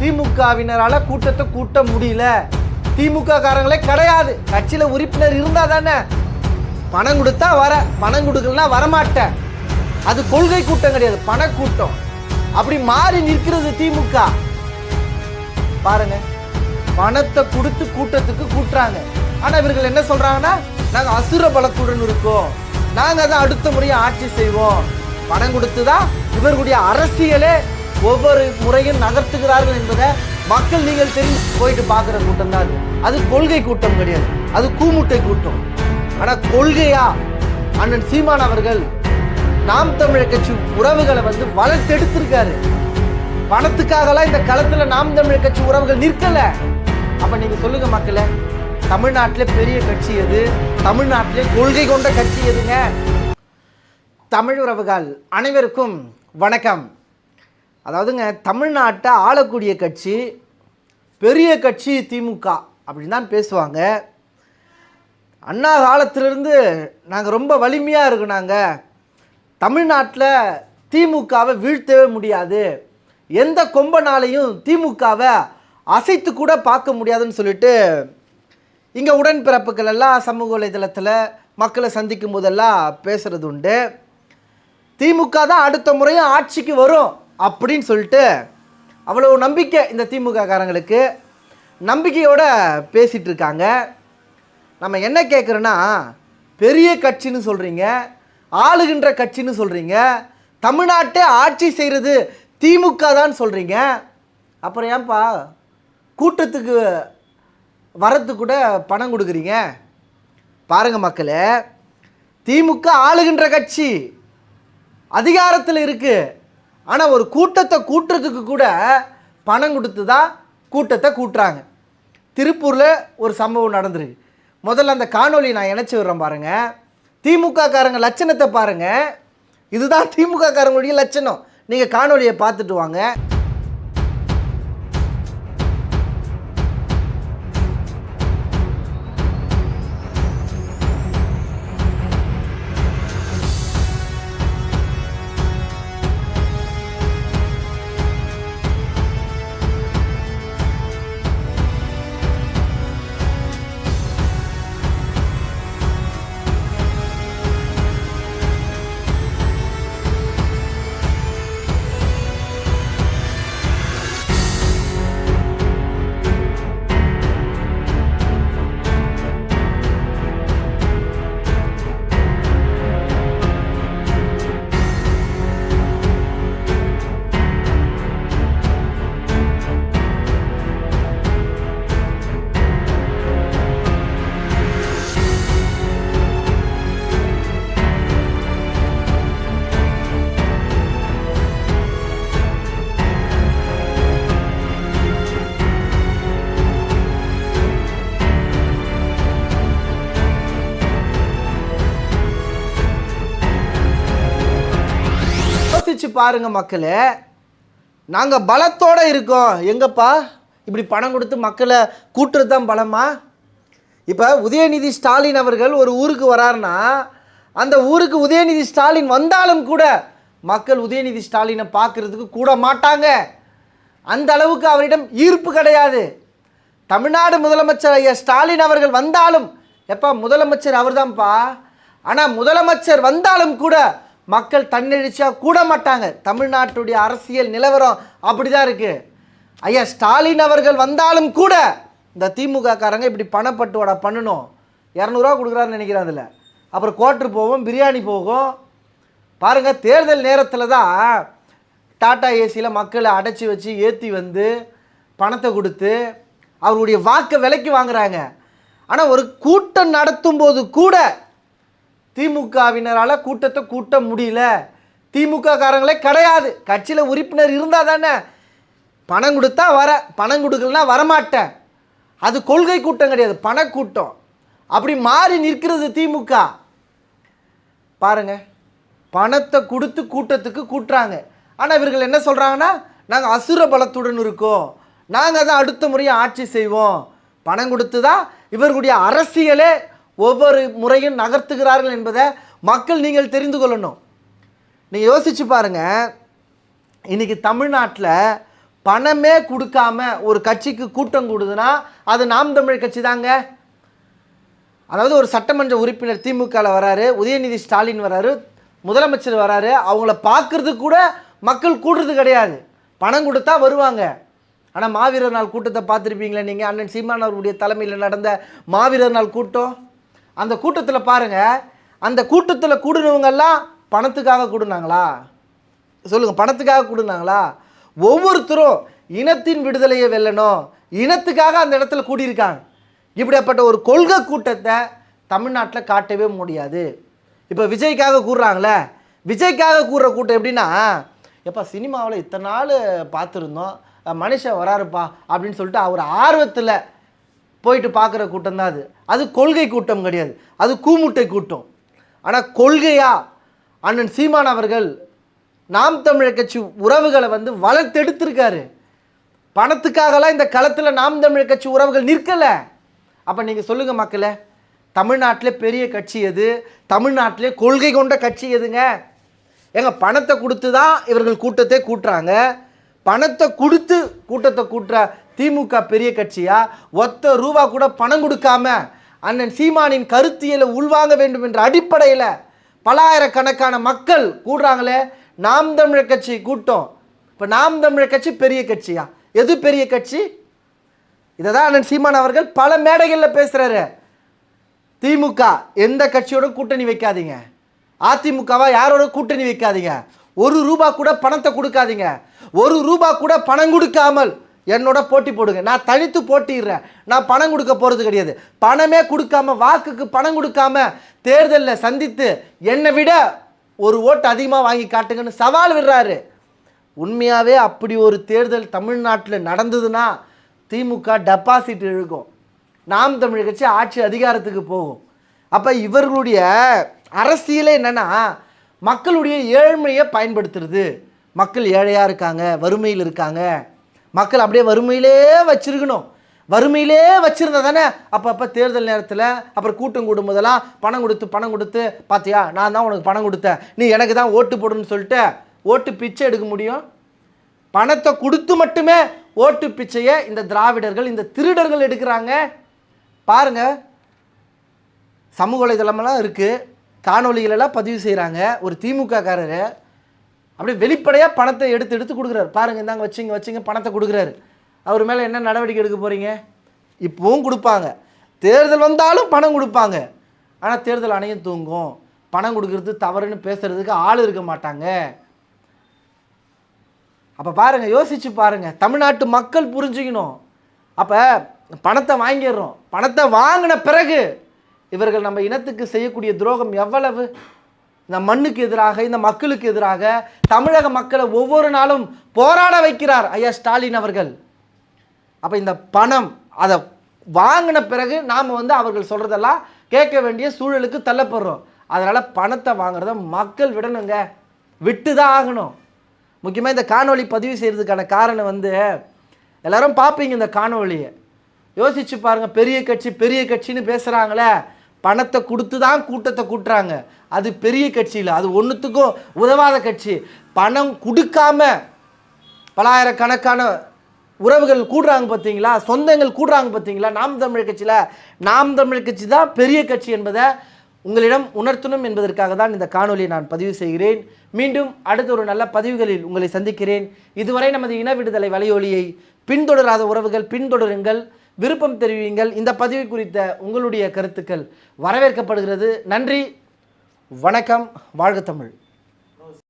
திமுகவினரால கூட்டத்தை கூட்ட முடியல. திமுக காரங்களே கிடையாது. கட்சியில உறுப்பினர் இருந்தா தானே. பணம் கொடுத்தா வர பணம் கொடுக்கலனா வரமாட்டேன். அது கொள்கை கூட்டம் கிடையாது பண கூட்டம். அப்படி மாறி நிற்கிறது திமுக. பாருங்க பணத்தை கொடுத்து கூட்டத்துக்கு கூட்டுறாங்க. ஆனா இவர்கள் என்ன சொல்றாங்கன்னா நாங்க அசுர பலத்துடன் இருக்கோம். நாங்க தான் அடுத்த முறையை ஆட்சி செய்வோம். பணம் கொடுத்து தான் இவர்களுடைய அரசியலே ஒவ்வொரு முறையும் நகர்த்துகிறார்கள் என்பதை மக்கள் நீங்கள் தெரிஞ்சு போயிட்டு பார்க்குற கூட்டம் தான் அது. அது கொள்கை கூட்டம் கிடையாது. அது கூமுட்டை கூட்டம். ஆனால் கொள்கையா? அண்ணன் சீமான் அவர்கள் நாம் தமிழர் கட்சி உறவுகளை வந்து வளர்த்தெடுத்திருக்காரு பணத்துக்காகலாம் இந்த களத்தில் நாம் தமிழர் கட்சி உறவுகள் நிற்கலை. அப்ப நீங்க சொல்லுங்க மக்களை தமிழ்நாட்டிலே பெரிய கட்சி எது? தமிழ்நாட்டிலே கொள்கை கொண்ட கட்சி எதுங்க? தமிழ் உறவுகள் அனைவருக்கும் வணக்கம். அதாவதுங்க தமிழ்நாட்டை ஆளக்கூடிய கட்சி பெரிய கட்சி திமுக அப்படின்னு தான் பேசுவாங்க. அண்ணா காலத்திலிருந்து நாங்கள் ரொம்ப வலிமையாக இருக்கோம் நாங்கள் தமிழ்நாட்டில் திமுகவை வீழ்த்தவே முடியாது. எந்த கொம்பனாலையும் திமுகவை அசைத்து கூட பார்க்க முடியாதுன்னு சொல்லிட்டு இங்கே உடன்பிறப்புகள் எல்லாம் சமூக வலைதளத்தில் மக்களை சந்திக்கும் போதெல்லாம் பேசுகிறது உண்டு. திமுக தான் அடுத்த முறையும் ஆட்சிக்கு வரும். அப்படின்னு சொல்லிட்டு அவ்வளோ நம்பிக்கை இந்த திமுக காரங்களுக்கு நம்பிக்கையோட பேசிகிட்டு இருக்காங்க நம்ம என்ன கேட்குறோன்னா பெரிய கட்சின்னு சொல்கிறீங்க ஆளுகின்ற கட்சின்னு சொல்கிறீங்க தமிழ்நாட்டை ஆட்சி செய்கிறது திமுக தான் சொல்கிறீங்க அப்புறம் ஏன்பா கூட்டத்துக்கு வரத்து கூட பணம் கொடுக்குறீங்க? பாருங்கள் மக்களே திமுக ஆளுகின்ற கட்சி அதிகாரத்தில் இருக்குது ஆனால் ஒரு கூட்டத்தை கூட்டுறதுக்கு கூட பணம் கொடுத்து தான் கூட்டத்தை கூட்டுறாங்க. திருப்பூரில் ஒரு சம்பவம் நடந்திருக்கு. முதல்ல அந்த காணொலி நான் இணைச்சி விடுறேன் பாருங்கள் திமுக காரங்க லட்சணத்தை பாருங்கள் இதுதான் திமுக காரங்களுடைய லட்சணம். நீங்கள் காணொலியை பார்த்துட்டு வாங்க. பாருங்கள் மக்களே. நாங்கள் பலத்தோடு இருக்கோம். எங்கப்பா? இப்படி பணம் கொடுத்து மக்களை கூட்டுறது தான் பலமா? இப்போ உதயநிதி ஸ்டாலின் அவர்கள் ஒரு ஊருக்கு வராருன்னா அந்த ஊருக்கு உதயநிதி ஸ்டாலின் வந்தாலும் கூட மக்கள் உதயநிதி ஸ்டாலினை பார்க்கறதுக்கு கூட மாட்டாங்க. அந்த அளவுக்கு அவரிடம் ஈர்ப்பு கிடையாது. தமிழ்நாடு முதலமைச்சர் ஐயா ஸ்டாலின் அவர்கள் வந்தாலும் எப்பா முதலமைச்சர் அவர்தான்ப்பா. ஆனால் முதலமைச்சர் வந்தாலும் கூட மக்கள் தன்னெழுச்சியாக கூட மாட்டாங்க. தமிழ்நாட்டுடைய அரசியல் நிலவரம் அப்படி தான் இருக்குது ஐயா ஸ்டாலின் அவர்கள் வந்தாலும் கூட இந்த திமுக காரங்க இப்படி பணப்பட்டுவாடா பண்ணணும். இரநூறுவா கொடுக்குறாருன்னு நினைக்கிறேன் அதில். அப்புறம் கோட்ரு போகும் பிரியாணி போகும். பாருங்கள் தேர்தல் நேரத்தில் தான் டாடா ஏசியில் மக்களை அடைச்சி வச்சு ஏற்றி வந்து பணத்தை கொடுத்து அவருடைய வாக்கை விலைக்கு வாங்குறாங்க. ஆனால் ஒரு கூட்டம் நடத்தும் போது கூட திமுகவினரால் கூட்டத்தை கூட்ட முடியல. திமுக காரங்களே கிடையாது. கட்சியில் உறுப்பினர் இருந்தால் தானே பணம் கொடுத்தா வர பணம் கொடுக்கலனா வரமாட்டேன். அது கொள்கை கூட்டம் கிடையாது பணக்கூட்டம். அப்படி மாறி நிற்கிறது திமுக. பாருங்க பணத்தை கொடுத்து கூட்டத்துக்கு கூட்டுறாங்க. ஆனால் இவர்கள் என்ன சொல்கிறாங்கன்னா நாங்கள் அசுர பலத்துடன் இருக்கோம். நாங்கள் தான் அடுத்த முறையை ஆட்சி செய்வோம். பணம் கொடுத்து தான் இவர்களுடைய அரசியலே ஒவ்வொரு முறையும் நகர்த்துகிறார்கள் என்பதை மக்கள் நீங்கள் தெரிந்து கொள்ளணும். நீங்கள் யோசிச்சு பாருங்க. இன்னைக்கு தமிழ்நாட்டில் பணமே கொடுக்காம ஒரு கட்சிக்கு கூட்டம் கூடுதுன்னா அது நாம் தமிழ் கட்சி தாங்க. அதாவது ஒரு சட்டமன்ற உறுப்பினர் திமுகவில் வராரு உதயநிதி ஸ்டாலின் வராரு முதலமைச்சர் வராரு அவங்கள பார்க்கறதுக்கு கூட மக்கள் கூடுறது கிடையாது. பணம் கொடுத்தா வருவாங்க. ஆனால் மாவீரர் நாள் கூட்டத்தை பார்த்துருப்பீங்களே நீங்கள் அண்ணன் சீமான் அவர்களுடைய தலைமையில் நடந்த மாவீரர் நாள் கூட்டம்? அந்த கூட்டத்தில் பாருங்கள் அந்த கூட்டத்தில் கூடுனவங்கெல்லாம் பணத்துக்காக கூடுனாங்களா? சொல்லுங்கள் பணத்துக்காக கூடுனாங்களா? ஒவ்வொருத்தரும் இனத்தின் விடுதலையை வெல்லணும் இனத்துக்காக அந்த இடத்துல கூடியிருக்காங்க. இப்படியாப்பட்ட ஒரு கொள்கை கூட்டத்தை தமிழ்நாட்டில் காட்டவே முடியாது. இப்போ விஜய்க்காக கூடுறாங்களே விஜய்க்காக கூடுற கூட்டம் எப்படின்னா எப்பா சினிமாவில் இத்தனை நாள் பார்த்துருந்தோம் மனுஷன் வராருப்பா அப்படின்னு சொல்லிட்டு அவர் ஆர்வத்தில் போயிட்டு பார்க்குற கூட்டம் தான் அது. அது கொள்கை கூட்டம் கிடையாது. அது கூமுட்டை கூட்டம். ஆனால் கொள்கையா? அண்ணன் சீமான் அவர்கள் நாம் தமிழர் கட்சி உறவுகளை வந்து வளர்த்தெடுத்திருக்காரு. பணத்துக்காகலாம் இந்த களத்தில் நாம் தமிழர் கட்சி உறவுகள் நிற்கலை. அப்போ நீங்கள் சொல்லுங்கள் மக்களை தமிழ்நாட்டிலே பெரிய கட்சி எது? தமிழ்நாட்டிலே கொள்கை கொண்ட கட்சி எதுங்க? ஏங்க பணத்தை கொடுத்து தான் இவர்கள் கூட்டத்தை கூட்டுறாங்க. பணத்தை கொடுத்து கூட்டத்தை கூட்டுற திமுக பெரிய கட்சியா? ஒத்த ரூபா கூட பணம் கொடுக்காம அண்ணன் சீமானின் கருத்தியலை உள்வாங்க வேண்டும் என்ற அடிப்படையில் பலாயிரக்கணக்கான மக்கள் கூடுறாங்களே நாம் தமிழர் கட்சி கூட்டம். இப்போ நாம் தமிழர் கட்சி பெரிய கட்சியா? எது பெரிய கட்சி? இதை தான் அண்ணன் சீமான் அவர்கள் பல மேடைகளில் பேசுகிறாரு திமுக எந்த கட்சியோட கூட்டணி வைக்காதீங்க. அதிமுகவா யாரோட கூட்டணி வைக்காதீங்க. ஒரு ரூபா கூட பணத்தை கொடுக்காதீங்க. ஒரு ரூபா கூட பணம் கொடுக்காமல் என்னோட போட்டி போடுங்க. நான் தனித்து போட்டிடுறேன் நான் பணம் கொடுக்க போகிறது கிடையாது. பணமே கொடுக்காம வாக்குக்கு பணம் கொடுக்காம தேர்தலில் சந்தித்து என்னை விட ஒரு ஓட்டு அதிகமாக வாங்கி காட்டுங்கன்னு சவால் விடுறாரு. உண்மையாகவே அப்படி ஒரு தேர்தல் தமிழ்நாட்டில் நடந்ததுன்னா திமுக டெபாசிட் இழுக்கும். நாம் தமிழ் கட்சி ஆட்சி அதிகாரத்துக்கு போகும். அப்போ இவர்களுடைய அரசியலே என்னன்னா மக்களுடைய ஏழ்மையை பயன்படுத்துறது. மக்கள் ஏழையாக இருக்காங்க வறுமையில் இருக்காங்க. மக்கள் அப்படியே வறுமையிலே வச்சிருக்கணும். வறுமையிலே வச்சிருந்தா தானே அப்பப்போ தேர்தல் நேரத்தில் அப்புறம் கூட்டம் கூடும் போதெல்லாம் பணம் கொடுத்து பணம் கொடுத்து பார்த்தியா நான் தான் உனக்கு பணம் கொடுத்தேன். நீ எனக்கு தான் ஓட்டு போடுன்னு சொல்லிட்டு ஓட்டு பிச்சை எடுக்க முடியும்? பணத்தை கொடுத்து மட்டுமே ஓட்டு பிச்சையை இந்த திராவிடர்கள் இந்த திருடர்கள் எடுக்கிறாங்க? பாருங்க. சமூக வலைதளமெல்லாம் இருக்குது காணொலிகளெல்லாம் பதிவு செய்கிறாங்க ஒரு திமுக காரர் அப்படியே வெளிப்படையாக பணத்தை எடுத்து எடுத்து கொடுக்குறாரு. பாருங்க இந்தாங்க வச்சுங்க வச்சுங்க பணத்தை கொடுக்குறாரு. அவர் மேலே என்ன நடவடிக்கை எடுக்க போகிறீங்க இப்போவும் கொடுப்பாங்க. தேர்தல் வந்தாலும் பணம் கொடுப்பாங்க. ஆனால் தேர்தல் அணையும் தூங்கும். பணம் கொடுக்கறது தவறுன்னு பேசுகிறதுக்கு ஆள் இருக்க மாட்டாங்க. அப்போ பாருங்கள் யோசிச்சு பாருங்கள் தமிழ்நாட்டு மக்கள் புரிஞ்சுக்கணும். அப்போ பணத்தை வாங்கிடுறோம். பணத்தை வாங்கின பிறகு இவர்கள் நம்ம இனத்துக்கு செய்யக்கூடிய துரோகம் எவ்வளவு? இந்த மண்ணுக்கு எதிராக இந்த மக்களுக்கு எதிராக தமிழக மக்களை ஒவ்வொரு நாளும் போராட வைக்கிறார் ஐயா ஸ்டாலின் அவர்கள். அப்போ இந்த பணம் அதை வாங்கின பிறகு நாம் வந்து அவர்கள் சொல்கிறதெல்லாம் கேட்க வேண்டிய சூழலுக்கு தள்ளப்படுறோம். அதனால் பணத்தை வாங்குறத மக்கள் விடணுங்க. விட்டு தான் ஆகணும். முக்கியமாக இந்த காணொலி பதிவு செய்கிறதுக்கான காரணம் வந்து எல்லாரும் பார்ப்பீங்க இந்த காணொலியை யோசிச்சு பாருங்கள் பெரிய கட்சி பெரிய கட்சின்னு பேசுகிறாங்களே பணத்தை கொடுத்து தான் கூட்டத்தை கூட்டுறாங்க. அது பெரிய கட்சியில் அது ஒன்றுத்துக்கும் உதவாத கட்சி. பணம் கொடுக்காம பலாயிரக்கணக்கான உறவுகள் கூடுறாங்க பார்த்தீங்களா சொந்தங்கள் கூடுறாங்க பார்த்தீங்களா நாம் தமிழ் கட்சியில் நாம் தமிழ் கட்சி தான் பெரிய கட்சி என்பதை உங்களிடம் உணர்த்தணும் என்பதற்காக தான் இந்த காணொலியை நான் பதிவு செய்கிறேன். மீண்டும் அடுத்த ஒரு நல்ல பதிவுகளில் உங்களை சந்திக்கிறேன். இதுவரை நமது இன விடுதலை வலையொலியை பின்தொடராத உறவுகள் பின்தொடருங்கள். விருப்பம் தெரிவிங்கள் இந்த பதிவு குறித்த உங்களுடைய கருத்துக்கள் வரவேற்கப்படுகிறது. நன்றி. வணக்கம். வாழ்க தமிழ்.